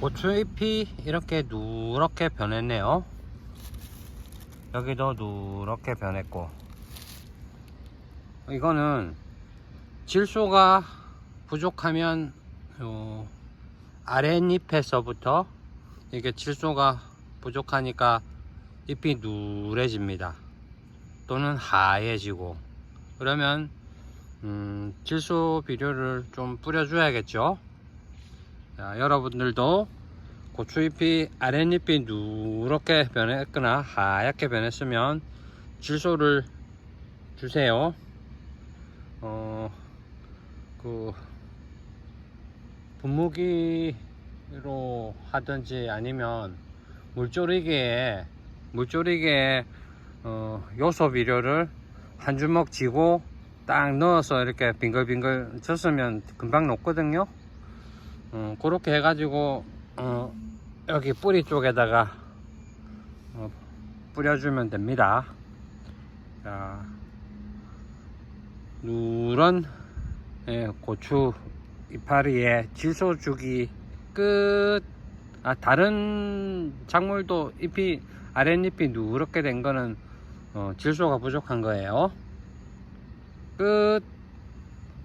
고추잎이 이렇게 누렇게 변했네요. 여기도 누렇게 변했고 이거는 질소가 부족하면 요 아랫잎에서부터 이게 질소가 부족하니까 잎이 누래집니다. 또는 하얘지고 그러면 음, 질소 비료를 좀 뿌려줘야겠죠. 자, 여러분들도 고추잎이 아랫잎이 누렇게 변했거나 하얗게 변했으면 질소를 주세요. 어, 그 분무기로 하든지 아니면 물조리개에 물조리개에 어, 요소 비료를 한 주먹 쥐고 딱 넣어서 이렇게 빙글빙글 쳤으면 금방 녹거든요. 어, 그렇게 해가지고 어, 여기 뿌리 쪽에다가 어, 뿌려주면 됩니다. 자, 누런 예, 고추 이파리에 질소 주기 끝. 아, 다른 작물도 잎이 아랫잎이 누렇게 된 거는 어, 질소가 부족한 거예요. 끝.